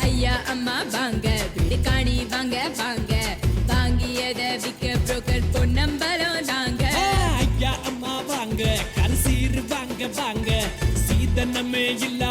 ஐயா அம்மா வாங்க. வீடு காணி வாங்க வாங்க. வாங்கியத விக்க புரோக்கர் பொன்னம்பலம் நாங்க. ஐயா அம்மா வாங்க. கல்சீர் வாங்க வாங்க. சீதனமே இல்லா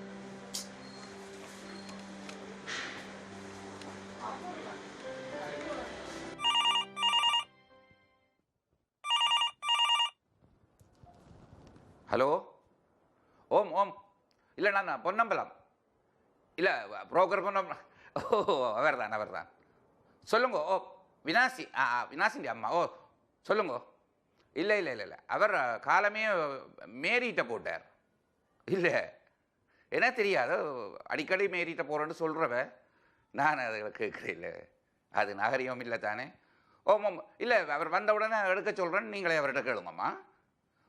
இல்லை நான் பொன்னம்பலம் இல்லை புரோக்கர் பொன்னம்பலம் ஓ அவர் தான் அவர் தான் சொல்லுங்க ஓ வினாசி ஆ வினாசிண்டி அம்மா ஓ சொல்லுங்க. இல்லை இல்லை இல்லை இல்லை அவர் காலமே மேரிட்ட போட்டார். இல்லை என்ன தெரியாது அடிக்கடி மேரிட்ட போகிறேன்னு சொல்கிறவ நான் அதை கேட்குறேன் இல்லை. அது நாகரிகம் இல்லை தானே. ஓம் ஓம் இல்லை அவர் வந்த உடனே எடுக்க சொல்கிறேன்னு நீங்களே அவர்கிட்ட கேளுங்கம்மா.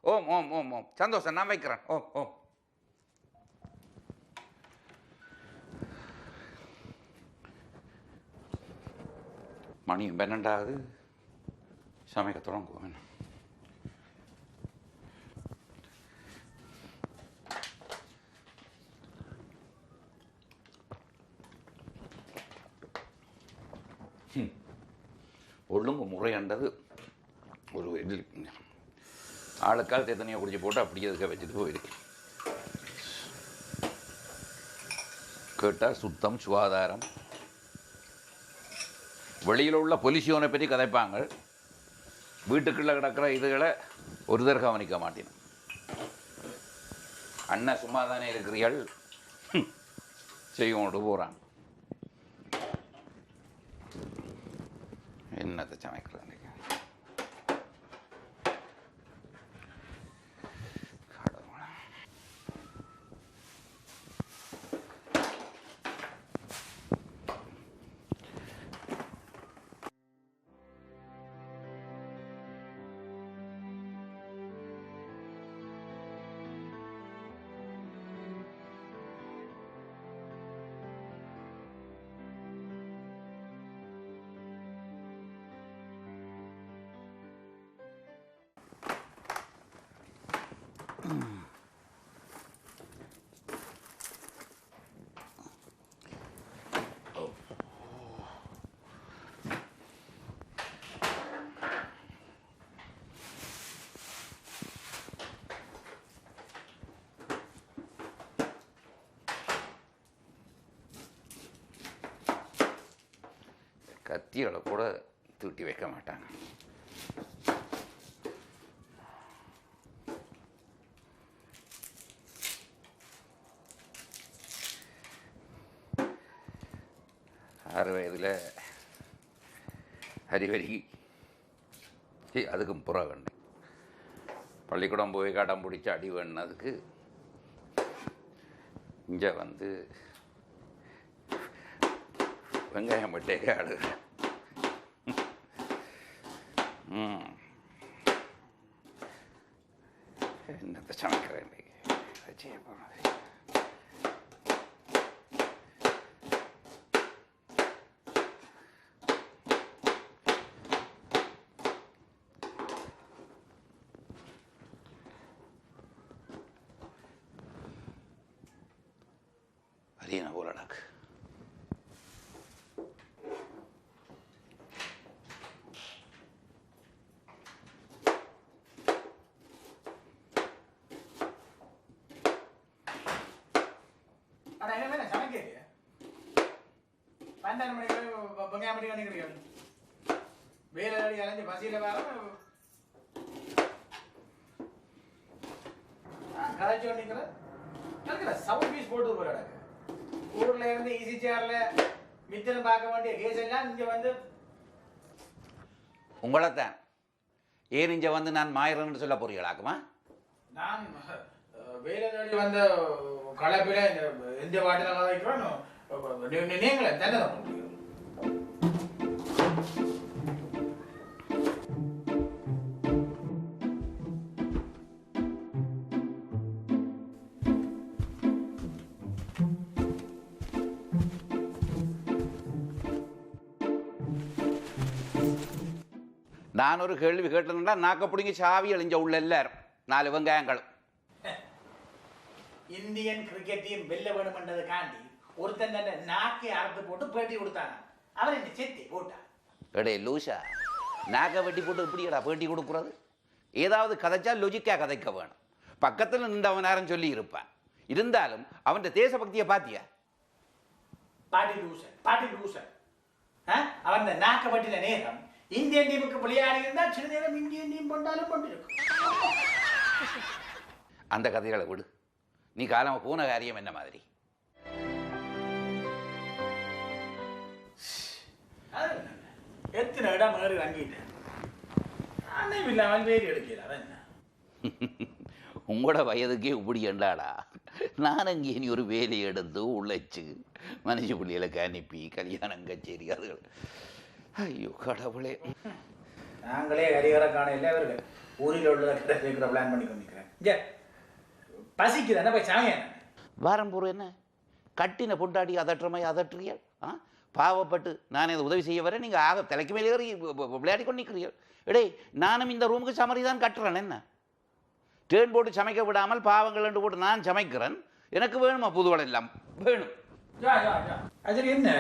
ஓம் ஓம் ஓம் ஓம் சந்தோஷம் நான் வைக்கிறேன். ஓம் ஓம். மணியும் பன்னெண்டாவது. சமைக்க தொடங்குவேன் ஹம். ஒழுங்கு முறையாண்டது ஒரு இதில் ஆளுக்கால் தேத்தனையை குடிச்சு போட்டு அப்படியே இருக்க வச்சுட்டு போயிருக்கு கேட்டால் சுத்தம் சுகாதாரம். வெளியில் உள்ள பொலிசியோனை பற்றி கதைப்பாங்க வீட்டுக்குள்ளே கிடக்கிற இதுகளை ஒருதர் கவனிக்க மாட்டேன். அண்ணன் சும்மா தானே இருக்கிறீர்கள் செய்யும் போகிறான் என்னத்தை சமைக்கிறது? கத்திகளை கூட தூட்டி வைக்க மாட்டாங்க ஆறு வயதில் ஹரிவரி அதுக்கும் புறா கண்டு பள்ளிக்கூடம் போய் கடம் பிடிச்சி அடி வேணுனதுக்கு இங்கே வந்து வெங்காயம் பட்டே ஆடுகிறேன் என்னத்தை சமைக்கிறேன் இன்னைக்கு? அதை செய்ய அண்ணா என்ன வேணும் சமைக்கிறீங்க பன்னெண்டு மணிக்கு வெங்காயம் மணி நினைக்கிறீங்க வேலை அடி அலைஞ்சு பசியில் வேற. கதைச்சு நிற்கிற நினைக்கிற சவுண்ட் பீஸ் போட்டு எனக்கு. ஊர்ல இருந்து ஈஸி சேர்ல மிச்சம் பார்க்க வேண்டிய கேஸ் எல்லாம் இங்க வந்து உங்களைத்தான். ஏன் இங்கே வந்து நான் மாயிரன்னு சொல்ல போறீங்களாக்குமா நான் வேலை தேடி வந்த கலப்பில எந்த பாட்டில கதைக்கிறோம் நீங்களே தானே பண்ணுறீங்க நான் ஒரு கேள்வி கேட்டதுன்னா நாக்க பிடிங்கி சாவி அழிஞ்ச உள்ள எல்லாரும். நாலு வெங்காயங்களும். இந்தியன் கிரிக்கெட் டீம் வெல்ல வேணுமென்றதுக்காண்டி ஒருத்தன் தன்னை நாக்கை அறுத்து போட்டு பேட்டி கொடுத்தாங்க அவன் என்ன செத்தி போட்டான் எடே லூஷா நாக்க வெட்டி போட்டு இப்படியடா பேட்டி கொடுக்குறது? ஏதாவது கதைச்சா லொஜிக்காக கதைக்க வேணும். பக்கத்தில் நின்றவன் நேரம் சொல்லி இருப்பான். இருந்தாலும் அவன் தேசபக்தியை பாத்தியா? பாட்டி லூசன் பாட்டி லூசன் ஆ? அவன் இந்த நாக்க பட்டின நேரம் இந்தியன் டீமுக்கு விளையாடி இருந்தா சில நேரம் இந்தியன் டீம் பண்ணாலும் பண்ணிருக்கும் அந்த கதைகளை விடு. நீ காலம போன காரியம் என்ன மாதிரி? அது என்ன? எத்தனை இடம் ஏறி வாங்கிட்டேன்? அன்னையும் இல்லாமல் வேறு எடுக்கல அவன் என்ன? உங்களோட வயதுக்கே இப்படி என்றாடா நான் அங்கே நீ ஒரு வேலை எடுத்து உழைச்சு மனுஷ பிள்ளைகளுக்கு அனுப்பி கல்யாணம் கச்சேரி அதுகள். ஐயோ கடவுளே. நாங்களே ஹரிகர காணையில் அவர்கள் ஊரில் உள்ள கிட்ட சேர்க்கிற பிளான் பண்ணி கொண்டிருக்கிறேன். பசிக்குது என்ன போய் சாமியா? வாரம் பூர்வம் என்ன? கட்டின பொண்டாடி அதட்டுறமை அதட்டுறியல் ஆ? பாவப்பட்டு நான் இதை உதவி செய்ய வரேன். நீங்கள் ஆக தலைக்கு மேலே ஏறி விளையாடி கொண்டு நிற்கிறீர்கள் எடே நானும் இந்த ரூமுக்கு சமரி தான் கட்டுறேன். என்ன? டேர்ன் போட்டு சமைக்க விடாமல் பாவங்கள் ரெண்டு போட்டு நான் சமைக்கிறேன். எனக்கு வேணுமா புதுவளம் எல்லாம்? வேணும். என்ன?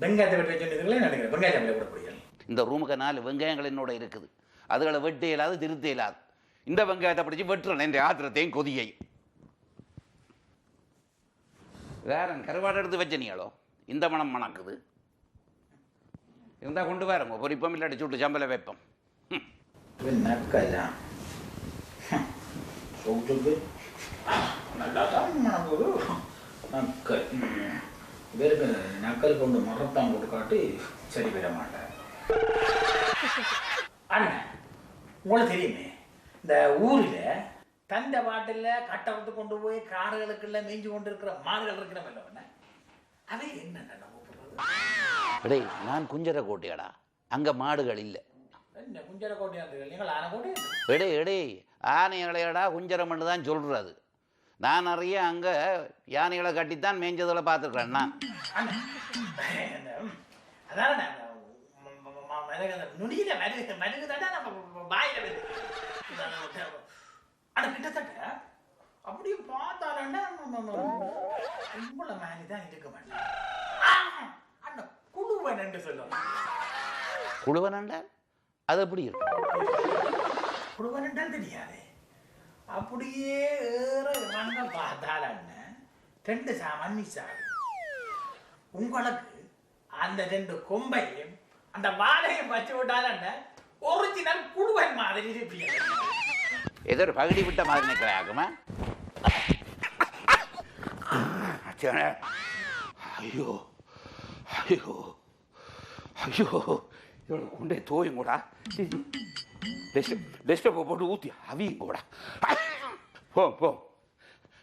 வெங்காயத்தை வெட்டி வச்சுருந்தீங்களே நினைக்கிறேன் வெங்காயம் கூட இந்த ரூமுக்கு நாலு வெங்காயங்கள் என்னோட இருக்குது. அதுகளை வெட்ட இயலாது திருத்த இயலாது. இந்த வெங்காயத்தை பிடிச்சி வெட்டுறேன். இந்த ஆத்திரத்தையும் கொதியை. வேற கருவாடு எடுத்து வச்ச இந்த மனம் மணக்குது. இருந்தால் கொண்டு வரங்க பொறிப்பம் இல்லாட்டி சுட்டு சம்பளம் வைப்போம். ம். நக்கல்லாம் நல்லா தான் மணங்குது நக்கல். இவருக்கு நக்கல் கொண்டு மரத்தான் போட்டு காட்டி சரி வர மாட்டேன் அண்ணன் உங்களுக்கு தெரியுமே? இந்த ஊரில் தந்த பாட்டில் கட்டவத்து கொண்டு போய் காடுகளுக்குள்ள மேய்ஞ்சு கொண்டு இருக்கிற மாடுகள் இருக்கிறவல்ல அண்ணன் அவை என்ன அடே நான் குஞ்சர கோட்டையாடா. அங்கே மாடுகள் இல்லை. என்ன குஞ்சர கோட்டையாந்துகள் நீங்கள் ஆன கோட்டை எடே எடே ஆனைகளையடா குஞ்சரம்னு தான் சொல்கிறது நான் நிறைய அங்கே யானைகளை கட்டித்தான் மேய்ஞ்சதில் பார்த்துருக்குறேன் நான். அதான் எனக்கு அந்த நுனியில மருகு மருகு தட்டா நம்ம வாயில வருது ஆனா கிட்டத்தட்ட அப்படியே பார்த்தாலன்னா மாதிரி தான் இருக்க மாட்டேன். அண்ணா குழுவன் என்று சொல்லுவாங்க குழுவனண்டா அது எப்படி இருக்கும்? குழுவன் என்றால் தெரியாது. அப்படியே ஏற இறங்க பார்த்தால் அண்ணன் ரெண்டு சாமான் மிஸ் உங்களுக்கு அந்த ரெண்டு கொம்பையும் அந்த வாழையை வச்சு விட்டால் ஒரிஜினல் குழுவன் மாதிரி இருப்பீங்க ஏதோ ஒரு பகுடி விட்ட மாதிரி நிற்கிறேன் ஆகுமா? ஐயோ ஐயோ ஐயோ. இவ்வளோ கொண்டே தோயும் கூட. டெஸ்டப்பை போட்டு ஊற்றி அவியும் கூட. போ போ.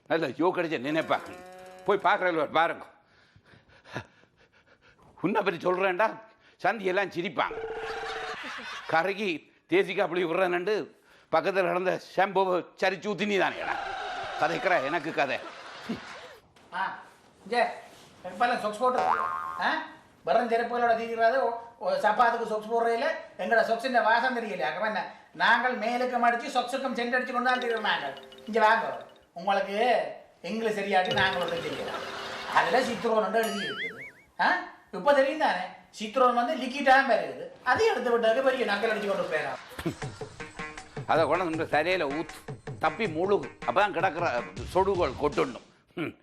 நல்ல யோ கிடைச்ச நினைப்பாங்க போய் பார்க்குறவங்க பாருங்க. உன்னை பற்றி சொல்கிறேன்டா சந்தி எல்லாம் சிரிப்பாங்க. கரைக்கு தேசிக்கா அப்படி விடுறேன்னு பக்கத்தில் நடந்த ஷாம்புவை சரிச்சு ஊத்தினி தானே தானேடா கதைக்கிற எனக்கு கதை. ஆ எப்பெல்லாம் சொக்ஸ் போட்டு ஆ வெறும் செருப்புகளோட தீக்கிறாது சப்பாத்துக்கு சொக்ஸ் போடுறதில்ல எங்களோட சொக்ஸின் வாசம் தெரியல அப்ப என்ன? நாங்கள் மேலுக்கும் அடித்து சொக்ஸுக்கும் சென்று அடிச்சு கொண்டு தான் தீர்றோம் நாங்கள். இங்கே வாங்க. உங்களுக்கு இங்கிலீஷ் சரியாட்டி நாங்கள் ஒன்று தெரியல அதில் சித்திரோன்னு எழுதி இருக்குது ஆ இப்போ தெரியும் தானே சித்ரோன் வந்து லிக்கிட்டாக வருது அதையும் எடுத்து விட்டாக்க பெரிய நக்கல் அடிச்சு கொண்டு போயிடலாம் அதை கொண்டு வந்து தலையில் ஊத்து தப்பி முழுகு. அப்போ தான் கிடக்கிற சொடுகோல் கொட்டுணும் ம்.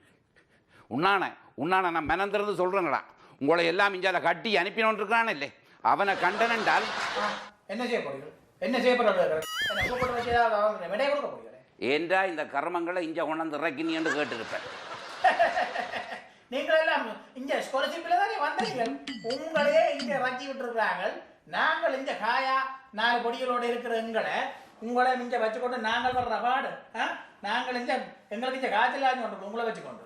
உண்ணான உண்ணான நான் மெனந்திருந்து சொல்கிறேங்கடா உங்களை எல்லாம் இஞ்சால கட்டி அனுப்பினோன் இருக்கிறான் இல்லை அவனை கண்டனண்டால் என்ன செய்ய போறீங்க? என்ன செய்ய போறீங்க? ஏண்டா இந்த கர்மங்களை இஞ்ச கொண்டாந்து இறக்கினின்னு கேட்டிருப்பேன் நீங்கள் எல்லாம் இங்க ஸ்காலர்ஷிப்ல தானே வந்தீங்க உங்களே இங்க இறக்கி விட்டுருக்காங்க நாங்கள் இந்த காயா நாலு பொடிகளோட இருக்கிற எங்களை உங்களை மிஞ்ச வச்சுக்கொண்டு நாங்கள் வர்ற பாடு ஆ? நாங்கள் இந்த எங்களுக்கு இந்த காய்ச்சல் கொண்டு உங்களை வச்சுக்கொண்டு?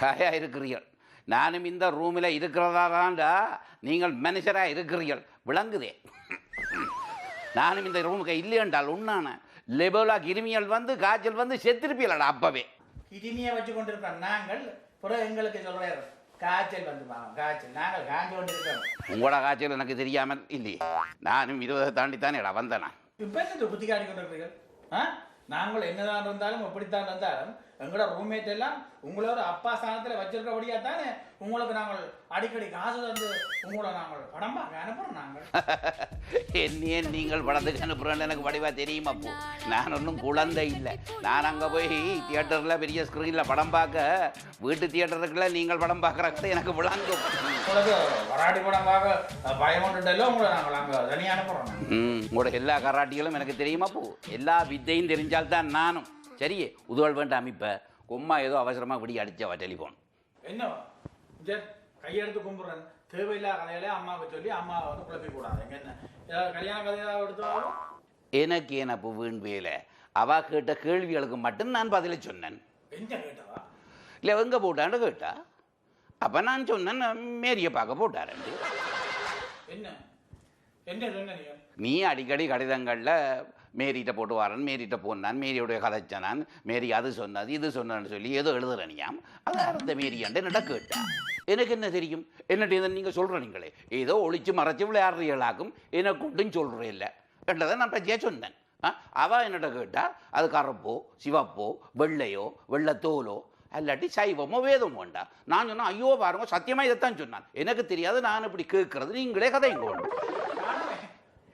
ஹாயா இருக்கிறீர்கள். நானும் இந்த ரூமில் இருக்கிறதா தான்டா நீங்கள் மனுஷராக இருக்கிறீர்கள். விளங்குதே. நானும் இந்த ரூமுக்கு இல்லையென்றால் உண்ணான லெபோலா கிருமிகள் வந்து காய்ச்சல் வந்து செத்திருப்பீங்களா அப்பவே? கிருமியை வச்சு கொண்டிருக்கோம் நாங்கள் பிறகு எங்களுக்கு சொல்றாரு காய்ச்சல் வந்து பாவம் காய்ச்சல். நாங்கள் காய்ச்சி கொண்டிருக்கோம் உங்களோட காய்ச்சல் எனக்கு தெரியாமல் இல்லையே. நானும் இருபதை தாண்டி தானே வந்தேனா? இப்போ என்ன புத்தி காட்டி கொண்டிருக்கிறீர்கள்? ஆ? நாங்கள் என்னதான் இருந்தாலும் எப்படித்தான் இருந்தாலும் எங்களோட ரூம்மேட் எல்லாம் உங்களோட அப்பா ஸ்தானத்தில் வச்சிருக்கபடியா தானே உங்களுக்கு நாங்கள் அடிக்கடி காசு தந்து உங்களை நாங்கள் படம் பார்க்க அனுப்புறோம் நாங்கள். என்னையே நீங்கள் படத்துக்கு அனுப்புறேன்னு எனக்கு வடிவா தெரியுமா போ? நான் ஒன்றும் குழந்தை இல்லை. நான் அங்கே போய் தியேட்டரில் பெரிய ஸ்க்ரீனில் படம் பார்க்க வீட்டு தியேட்டருக்குள்ள நீங்கள் படம் பார்க்குறது எனக்கு விளங்கும். உங்களுக்கு வராடி படம் பார்க்க பயம் கொண்டுட்டല്ലോ உங்களை நாங்கள் அங்கே தனியாக அனுப்புறோம் நாங்கள். ம் உங்களோட எல்லா கராட்டிகளும் எனக்கு தெரியுமா போ? எல்லா வித்தையும் தெரிஞ்சால்தான் நானும். சரியே உதவல் வேண்டாம் இப்போ. கொம்மா ஏதோ அவசரமாக விடி அடிச்சவா டெலிஃபோன் என்ன இங்க கையெடுத்து கும்பிட்றேன். தேவையில்லாத கதையில அம்மாவுக்கு சொல்லி அம்மாவை வந்து குழப்பி கூடாது எங்க என்ன? ஏதாவது கல்யாண கதையாக எடுத்தாலும் எனக்கு என்ன இப்போ வீண் வேலை? அவ கேட்ட கேள்விகளுக்கு மட்டும் நான் பதிலை சொன்னேன். எங்க கேட்டவா? இல்லை எங்கே போட்டான்னு கேட்டா? அப்போ நான் சொன்னேன் மேரியை பார்க்க போட்டாரண்டு என்ன? என்ன நீ? அடிக்கடி கடிதங்களில் மேரிட்ட போட்டு வரேன் மேரிட்ட போனான் மேரியுடைய கதைச்சனான் மேரி அது சொன்னது இது சொன்னன்னு சொல்லி ஏதோ எழுதுறனியாம் அது அந்த மேரியாண்டு என்னடா கேட்டா. எனக்கு என்ன தெரியும்? என்னட்டு நீங்கள். சொல்கிறீங்களே ஏதோ ஒளிச்சு மறைச்சு விளையாடுறீங்களாக்கும் எனக்கு ஒன்றும் சொல்கிறே இல்லை என்றதை நான் பற்றியா சொன்னேன். அவள் என்னட்ட கேட்டா அது கருப்போ சிவப்போ வெள்ளையோ வெள்ளத்தோலோ அல்லாட்டி சைவமோ வேதமோ வேண்டா. நான் சொன்னேன் ஐயோ பாருங்க சத்தியமாக இதைத்தான் சொன்னான். எனக்கு தெரியாது நான் இப்படி கேட்கறது நீங்களே கதைங்க கொண்டு. காணமே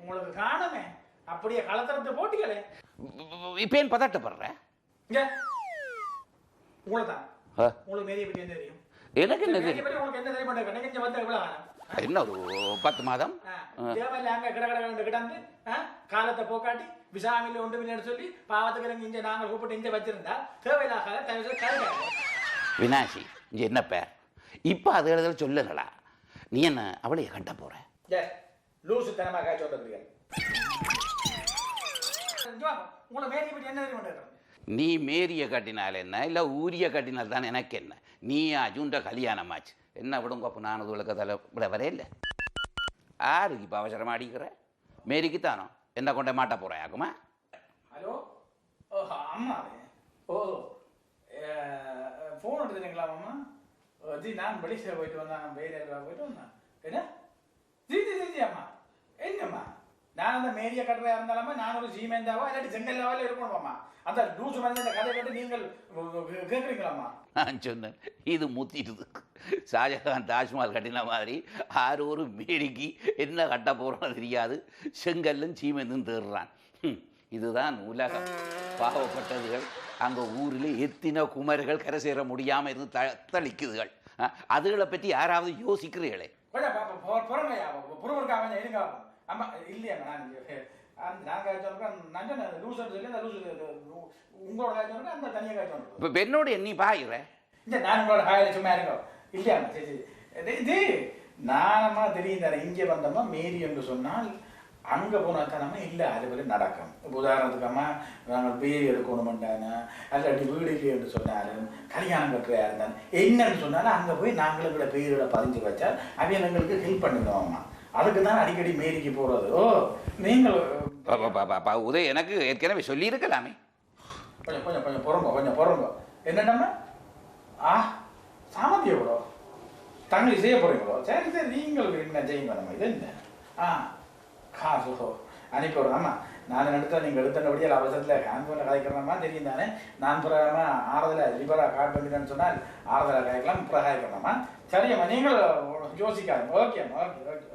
உங்களுக்கு காணமே. அப்படியே கலத்தரத்தை போட்டிகளே இப்போ ஏன் பதட்டப்படுறேன் இங்க. உங்களை தான் உங்களுக்கு மேரிய பற்றி என்ன தெரியும்? எனக்கு என்ன என்ன ஒரு பத்து மாதம்? காலத்தை போக்காட்டி விசாமில் ஒன்று இல்லைன்னு சொல்லி பாவத்துக்கு இங்க நாங்கள் கூப்பிட்டு இங்க வச்சிருந்தா தேவையில்லாத வினாசி இங்கே என்ன பேர்? இப்போ அது எழுதல சொல்லலடா நீ என்ன அவளைய கட்ட போற? ஏ லூசு தனமா காய்ச்சி வந்துருக்கீங்க உங்களை பற்றி என்ன தெரியும்? மாட்டேங்க நீ மேரிய கட்டினால் என்ன? இல்லை ஊரிய கட்டினால் தான் எனக்கு என்ன? நீ அஜுண்ட கல்யாணமாச்சு. என்ன விடுங்க அப்போ நான் உங்களுக்கு தலை விட வரே இல்லை. யாருக்கு இப்போ அவசரமாக அடிக்கிற? மேரிக்கு தானோ? என்ன கொண்டே மாட்ட போகிறேன் ஆக்குமா ஹலோ? ஓ அம்மாவே? ஓ ஃபோன் எடுத்துருங்களா அம்மா? ஜி நான் வெளியில் போயிட்டு வந்தேன் வேலையில் போயிட்டு வந்தேன். என்ன? ஜி ஜி ஜி அம்மா. என்னம்மா? நான் அந்த மேரிய கட்டுறா இருந்தாலுமே நான் ஒரு சீமேந்தாவோ இல்லாட்டி செங்கல்லாவில் இருக்கணுமாம்மா அந்த லூசு வந்து இந்த கதை கேட்டு நீங்கள் கேட்குறீங்களாம்மா நான் சொன்னேன் இது முத்திடுது. ஷாஜகான் தாஜ்மஹால் கட்டின மாதிரி ஆறு ஒரு மேரிக்கு என்ன கட்ட போகிறோன்னு தெரியாது. செங்கல்லும் சீமெந்தும் தேடுறான். இதுதான் உலகம். பாவப்பட்டதுகள் அங்கே ஊரில் எத்தின குமர்கள் கரை சேர முடியாமல் இருந்து த தளிக்குதுகள். அதுகளை பற்றி யாராவது யோசிக்கிறீர்களே? கொஞ்சம் புறமையா புறவருக்கா கொஞ்சம் இருங்க அம்மா இல்லையா நான் நான் காய்ச்சல் நான் சொன்னேன் சொல்லி அந்த லூசு உங்களோட காய்ச்சல் அந்த தனியாக காய்ச்சல் இப்போ என்னோட நீ பாயிற இந்த நான் உங்களோட ஹாயில் சும்மா இருக்கோ இல்லையாம்மா சரி சரி. இது நானம்மா தெரியும் தானே இங்கே வந்தோம்மா மேரி என்று சொன்னால் அங்கே போனால் தானம்மா இல்லை அது வரை நடக்கும். இப்போ உதாரணத்துக்கு அம்மா நாங்கள் பேர் எடுக்கணுமெண்டான அல்லாட்டி வீடு இல்லை என்று சொன்னாலும் கல்யாணம் கட்டுறையா இருந்தாலும் என்னன்னு சொன்னாலும் அங்கே போய் நாங்களும் கூட பேரோட பதிஞ்சு வச்சா அவங்க எங்களுக்கு ஹெல்ப் பண்ணிடுவோம்மா அதுக்கு தான் அடிக்கடி மேரிக்கு போகிறது ஓ நீங்கள் உதய் எனக்கு ஏற்கனவே சொல்லியிருக்கலாமே. கொஞ்சம் கொஞ்சம் கொஞ்சம் பொறுங்க கொஞ்சம் பொறுங்க. என்னென்னம்மா ஆ சாமந்தி எவ்வளோ தங்களை செய்ய போறீங்களோ சரி சரி நீங்கள் என்ன செய்யுங்க நம்ம இது என்ன? ஆ காசு அனுப்பி விடுறோம் ஆமாம் நான் எடுத்த நீங்கள் எடுத்தபடியால் அவசரத்தில் ஹேண்ட் ஃபோனில் கதைக்கிறோமா தெரியும் தானே? நான் பிறகு ஆறுதல லிபரா கார்டு பண்ணிட்டேன்னு சொன்னால் ஆறுதல காய்க்கலாம் அப்புறம் காய்க்கணுமா சரியம்மா நீங்கள் யோசிக்காதுங்க. ஓகேம்மா ஓகே ஓகே.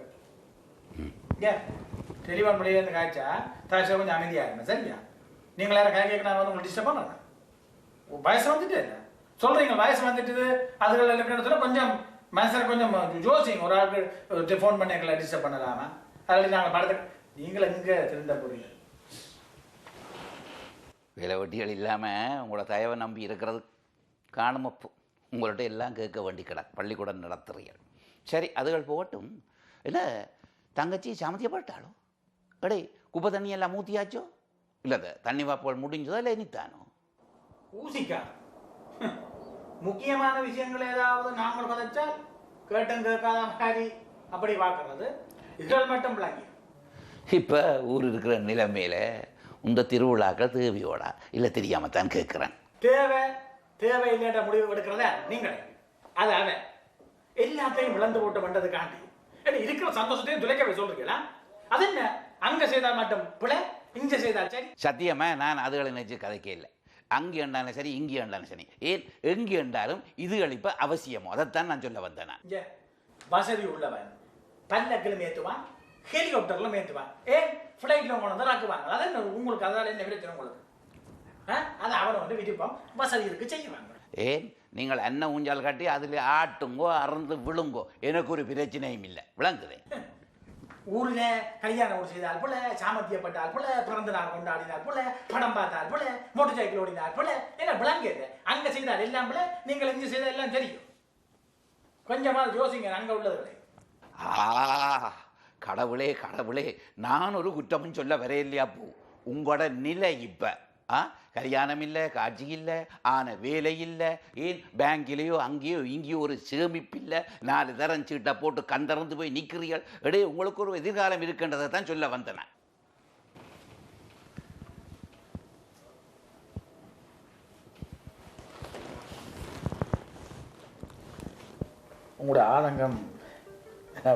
ஓகே இங்கே டெலிஃபோன் பண்ணியிலேருந்து காய்ச்சா? தாசை கொஞ்சம் அமைதியாக இருங்க சரியா? நீங்கள் யாரும் காய் கேட்க நான் வந்து உங்களுக்கு டிஸ்டர்ப் பண்ணுறேன் வயசு வந்துட்டு இல்லை? சொல்கிறீங்க வயசு வந்துட்டு அதுகள் இருக்குன்னு சொல்ல கொஞ்சம் மனசில் கொஞ்சம் யோசிங்க. ஒரு ஆளுக்கு ஃபோன் பண்ணி எங்களை டிஸ்டர்ப் பண்ணலாமா? அதில் நாங்கள் படத்துக்கு நீங்கள் எங்கே திருந்த போகிறீங்க வேலை வட்டிகள் இல்லாமல் உங்களோட தயவை நம்பி இருக்கிறது காணுமப்போ உங்கள்ட்ட எல்லாம் கேட்க வேண்டி கிட பள்ளிக்கூடம் நடத்துறீர்கள். சரி அதுகள் போகட்டும். இல்லை தங்கச்சி சமத்தியப்பட்டாளோ எடே குப்பை தண்ணி எல்லாம் மூத்தியாச்சோ? இல்லை தண்ணி வாப்புகள் முடிஞ்சதோ இல்லை இனித்தானோ? ஊசிக்கா முக்கியமான விஷயங்கள் ஏதாவது நாங்கள் கதைச்சால் கேட்டும் கேட்காத மாதிரி அப்படி பார்க்கறது. இதுகள் மட்டும் விளங்கி இப்போ ஊர் இருக்கிற நிலைமையில இந்த திருவிழாக்கள் தேவையோடா? இல்லை தெரியாம தான் கேட்குறேன். தேவை தேவை இல்லைன்ற முடிவு எடுக்கிறத நீங்களே. அது அவன் எல்லாத்தையும் விளந்து போட்டு ஏன்னா இருக்கிற சந்தோஷத்தையும் துளைக்கவே சொல்றீங்களா? அது என்ன? அங்க செய்தால் மட்டும் பிழை இங்க செய்தால் சரி. சத்தியமா நான் அதுகளை நினைச்சு கதைக்கே இல்லை. அங்கே இருந்தாலும் சரி இங்கே இருந்தாலும் சரி. ஏன்? எங்கே இருந்தாலும் இதுகள் இப்போ அவசியமோ? அதைத்தான் நான் சொல்ல வந்தேன். நான் வசதி உள்ளவன் பல்லக்கிலும் ஏத்துவான் ஹெலிகாப்டர்ல ஏத்துவான் ஏன்? ஃப்ளைட்ல கொண்டு வந்து ராக்குவாங்க அது என்ன? உங்களுக்கு அதால என்ன பிரச்சனை உங்களுக்கு? அது அவனை வந்து விருப்பம். வசதி இருக்கு செய்வாங்க. ஏன்? நீங்கள் அன்ன ஊஞ்சால் காட்டி அதில் ஆட்டுங்கோ அறந்து விழுங்கோ. எனக்கு ஒரு பிரச்சனையும் இல்லை. விளங்குதே. ஊர்ல கல்யாணம் ஒரு செய்தால் போல சாமத்தியப்பட்டால் போல பிறந்த நாள் கொண்டாடினார் போல படம் பார்த்தால் போல மோட்டர் சைக்கிள் ஓடினார் போல என்ன விளங்குது? அங்க செய்தால் எல்லாம் போல நீங்கள் இங்க செய்தால் எல்லாம் தெரியும். கொஞ்சமா யோசிங்க அங்க உள்ளதுகளை ஆ கடவுளே கடவுளே நான் ஒரு குற்றமும் சொல்ல வரையில்லையா பூ? உங்களோட நிலை இப்ப. ஆ? கல்யாணம் இல்லை காட்சி இல்லை ஆன வேலை இல்லை ஏன் பேங்க்லேயோ அங்கேயோ இங்கேயோ ஒரு சேமிப்பு இல்லை நாலு தரம் சீட்டை போட்டு கந்தறந்து போய் நிற்கிறீர்கள் எடே உங்களுக்கு ஒரு எதிர்காலம் இருக்கின்றதை தான் சொல்ல வந்தேன் உங்களோட ஆதங்கம்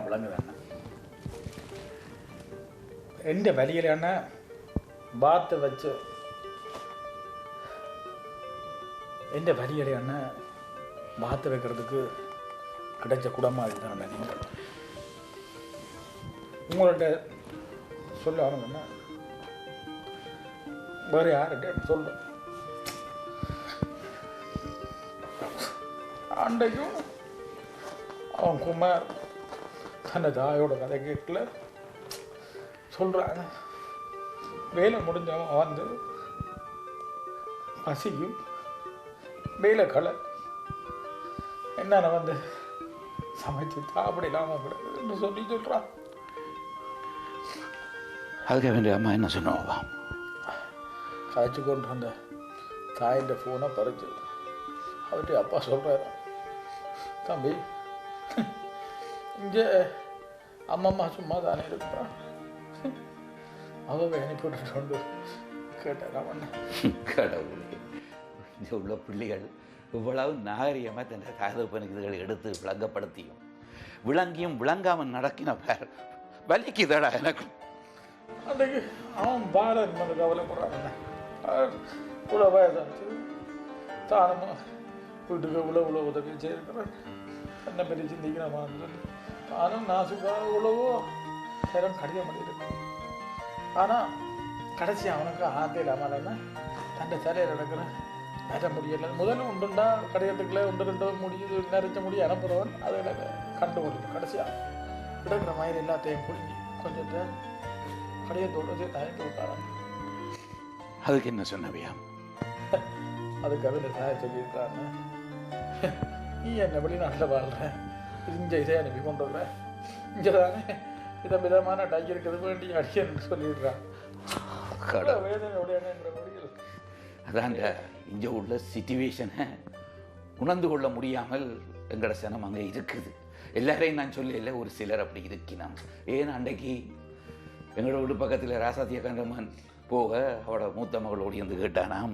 விளங்குதாண்ணா எந்த வழியில் அண்ணா? பாத்தை வச்சு எந்த வழியில் அண்ணன் பாத்தை வைக்கிறதுக்கு கிடைச்ச குடமாக இதுதான் அண்ணா உங்கள்கிட்ட சொல்ல ஆரம்பின்னா வேறு யார்கிட்ட சொல்ல? அன்றைக்கும் அவன் குமார் தன்னை தாயோட கதை கேட்கல. சொல்கிறாங்க வேலை முடிஞ்சவன் வந்து பசியும் வேலை களை என்னென்ன வந்து சமைச்சு சாப்பிடலாம அப்படின்னு சொல்லி சொல்கிறான் அதுக்கு வேண்டிய அம்மா என்ன சொன்னோவா கதைச்சு கொண்டு வந்த தாயின் ஃபோனை பறிச்சு. அவர்கிட்ட அப்பா சொல்கிறாரு தம்பி இங்கே அம்மம்மா சும்மா தானே இருக்கிறான். அவ அனுப்பிவிட்டு கொண்டு கேட்டேன் அவன். கடவுளே. இங்கே உள்ள பிள்ளைகள் இவ்வளவு நாகரிகமாக தன் தகவலுக்கு இதுகளை எடுத்து விளங்கப்படுத்தியும் விளங்கியும் விளங்காமல் நடக்கின பேர் வலிக்குதடா எனக்கு. அன்றைக்கு அவன் பாரத் வந்து கவலைப்படுறாங்க இவ்வளோ வயதாச்சு. தானமா வீட்டுக்கு இவ்வளோ இவ்வளோ உதவி செய்யிருக்கிறேன் என்ன பெரிய சிந்திக்கிறமான்னு சொல்லி. நானும் நாசுக்காக இவ்வளவோ நேரம் கடித பண்ணியிருக்கேன் ஆனால் கடைசி அவனுக்கு ஆத்தே இல்லாமல் என்ன தன்னை தலையில் நடக்கிறேன் நர முடியல. முதல்ல உண்டுண்டா கடையத்துக்குள்ள உண்டு ரெண்டு முடியுது நரைச்ச முடி அனுப்புகிறவன் அதில் கண்டுபிடிக்கும் கடைசியாக கிடக்கிற மயிர் எல்லாத்தையும் குடிங்கி கொஞ்சத்தை சேர்த்து அனுப்பி விட்டாரான் அதுக்கு என்ன சொன்னவையா? அதுக்கு அவன் சாய சொல்லியிருக்காங்க நீ என்ன வெளிநாட்டில் வாழ்ற? இங்கே இதை அனுப்பி கொண்டு வர. இங்கே தானே வித விதமான டை இருக்குது வேண்டி அடிக்கன்னு சொல்லிடுறான் வேதனையோடையாங்கிற முடியல அதாங்க இங்கே உள்ள சிச்சுவேஷனை உணர்ந்து கொள்ள முடியாமல் எங்களோட சனம் அங்கே இருக்குது. எல்லாரையும் நான் சொல்லல ஒரு சிலர் அப்படி இருக்கினான் ஏன் அன்றைக்கு எங்களோட வீடு பக்கத்தில் ராசாத்திய கண்டமன் போக அவட மூத்த மகளோடு இருந்து கேட்டானாம்.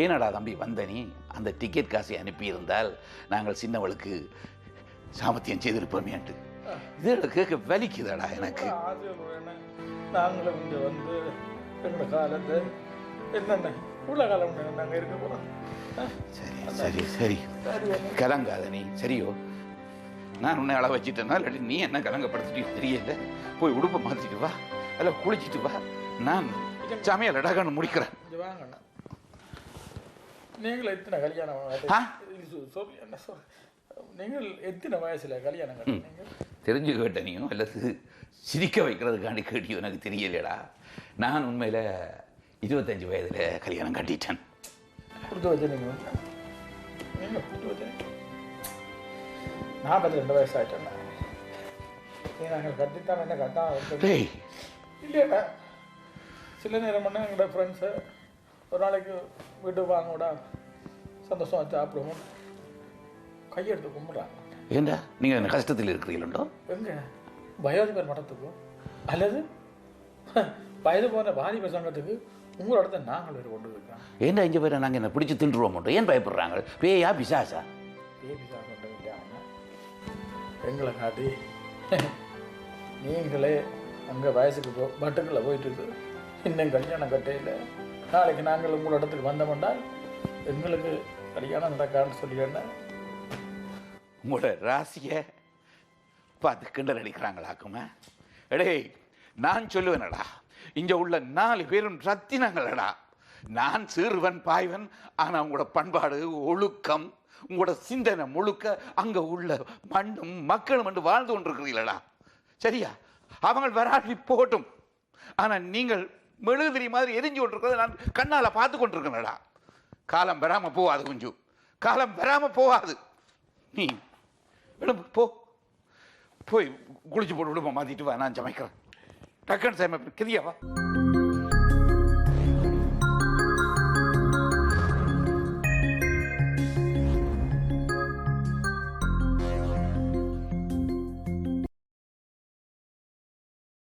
ஏனடா தம்பி வந்தனி அந்த டிக்கெட் காசை அனுப்பியிருந்தால் நாங்கள் சின்னவளுக்கு சாமர்த்தியம் செய்திருப்போமேன்ட்டு இது கேட்க வலிக்குதடா எனக்கு? நாங்களும் இங்கே வந்து எங்களோட காலத்தை என்னென்ன உள்ள காலம் நாங்கள் இருக்க போகிறோம் சரி சரி சரி. கலங்காத நீ சரியோ. நான் உன்னை அள வச்சிட்டேன்னா இல்லாட்டி நீ என்ன கலங்கப்படுத்திட்டு தெரியல. போய் உடுப்பை மாற்றிட்டு வா. அல்ல குளிச்சிட்டு வா. நான் சமையல் இடகான்னு முடிக்கிறேன். வாங்கண்ணா. நீங்கள் எத்தனை கல்யாணம் என்ன சொல் நீங்கள் எத்தனை வயசுல கல்யாணம் தெரிஞ்சு கேட்டனியோ அல்லது சிரிக்க வைக்கிறதுக்காண்டி கேட்டியோ எனக்கு தெரியலடா நான் உண்மையில் இருபத்தஞ்சு வயதில் கல்யாணம் கட்டிட்டேன். கொடுத்து வச்சுருங்க நீங்கள் கொடுத்து வச்சுருங்க நாற்பத்தி ரெண்டு வயசு ஆயிட்டேன் நாங்கள் கட்டித்தான் என்ன கட்டாம டேய். இல்லையா சில நேரம் பண்ண எங்களோட ஃப்ரெண்ட்ஸு ஒரு நாளைக்கு வீட்டுக்கு வாங்கடா சந்தோஷமா சாப்பிடுவோம். கையெடுத்து கும்பிட்றாங்க ஏண்டா? நீங்கள் என்ன கஷ்டத்தில் இருக்கிறீங்களோ எங்க? பயோதிபர் மட்டத்துக்கும் அல்லது? வயது போன வாலிபர் சங்கத்துக்கு உங்களோட இடத்த நாங்கள் வேறு கொண்டு இருக்கோம் ஏண்டா இங்கே பேரை நாங்கள் என்ன பிடிச்சி தின்றுவோம் மட்டும். ஏன் பயப்படுறாங்க? பேயா பிசாசா? சார் கொண்டு விட்டாங்க எங்களை காட்டி நீங்களே அங்கே வயசுக்கு போ பட்டுக்குள்ளே போயிட்டு இருக்கு இன்னும் கல்யாணம் கட்டையில். நாளைக்கு நாங்கள் உங்களோட இடத்துக்கு வந்தோம்னால் எங்களுக்கு கல்யாணம் நடக்கான்னு சொல்லிட்டேன் உங்களோட ராசியை பார்த்து கிண்டல் அடிக்கிறாங்களாக்குமே. எடேய் நான் சொல்லுவேனடா. இங்கே உள்ள நாலு பேரும் ரத்தினங்களடா. நான் சிறுவன் பாய்வன் ஆனால் உங்களோட பண்பாடு ஒழுக்கம் உங்களோட சிந்தனை முழுக்க அங்கே உள்ள மண்ணும் மக்களும் என்று வாழ்ந்து கொண்டிருக்கிறீங்களா சரியா? அவங்க வராட்டி போட்டும் ஆனால் நீங்கள் மெழுகுதிரி மாதிரி எரிஞ்சு கொண்டிருக்கிறத நான் கண்ணால் பார்த்து கொண்டிருக்கிறேன்டா. காலம் வராமல் போகாது கொஞ்சம் காலம் வராமல் போகாது. நீ போ. போய் குளிச்சு போட்டு விடுமா மாற்றிட்டு வா நான் சமைக்கிறேன். டக்குன்னு சமைப்பேன் கிதியாவா